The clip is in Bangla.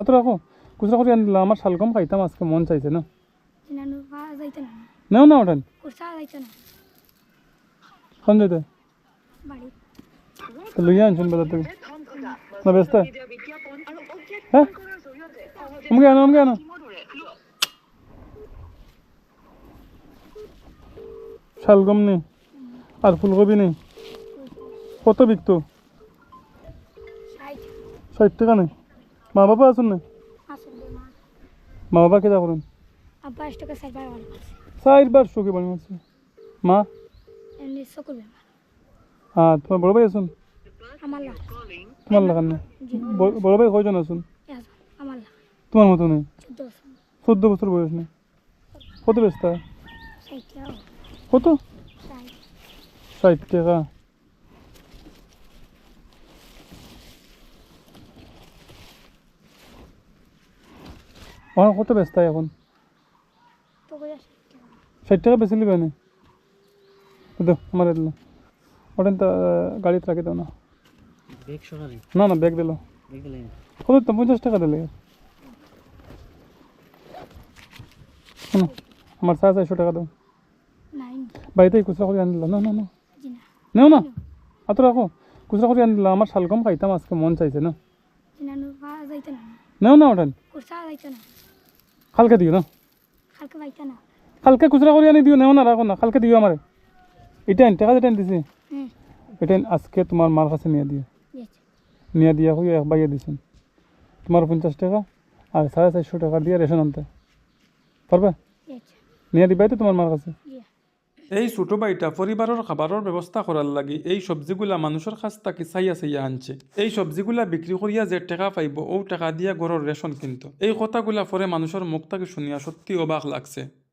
অত রাখো খুচরা করে আনলাম আমার শালগম খাইতাম আজকে মন চাইছে না। নেও না ওঠেন। কোন যেতে লইয়া আনছুন বাজার থেকে। না ব্যস্ত। হ্যাঁ? আমাকে আনো আমাকে আনো। শালগম নেই আর ফুলকপি নেই। কত বিকতো? ষাট টাকা নেই? মা। বাবা আসুন না মা বাবা কেটা করেন আছে চারবার চোখে বাড়ি মারছে। মা? হ্যাঁ তোমার বড় ভাই তোমার লাগান না ব- বড় ভাই কয়জন তোমার মতো নেই? চোদ্দ বছর বয়স নেই। কত ব্যস্ত? কত? ষাট টাকা। আমার কত ব্যস্ত এখন? ষাট টাকা বেশি নিবে না? দো আমার দিল ওটা তো গাড়িতে রাখি দাও না। না। না ব্যাগ দিল। বেগ দিলে কত তো পঞ্চাশ টাকা দিলে। শোনো আমার সাড়ে চারশো টাকা দাও। বাড়িতে খুচরা করে আনলাম না না না। নেও না। আত রাখো। খুচরা করে আনলাম আমার শালগম খাইতাম আজকে মন চাইছে না। নেও না ওঠেন। কুরসা যাইতো না কালকে দিও না কালকে পাইতো না কালকে খুচরা করে আনি দিও নেও না রাখো না কালকে দিও আমার এটা আন টাকা যেটা দিছি হুম এটা আজকে তোমার মার কাছে নিয়ে দিও দিয়েছে নিয়ে দিয়া হয়ে এক বাইয়ে দিছেন তোমার পঞ্চাশ টাকা আর সাড়ে চারশো টাকা দিয়ে রেশন আনতে পারবে দিয়েছে নিয়ে দিবাই তো তোমার মার কাছে জি এই ছোট বাইটা পরিবারের খাবারের ব্যবস্থা করার লাগি এই সবজিগুলা মানুষের কাছ থেকে চাইয়া চাইয়া আনছে। এই সবজিগুলা বিক্রি করিয়া যে টাকা পাইব ও টাকা দিয়া ঘরের রেশন কিন্তু। এই কথাগুলা পরে মানুষের মুখ থেকে শুনিয়া সত্যি অবাক লাগছে।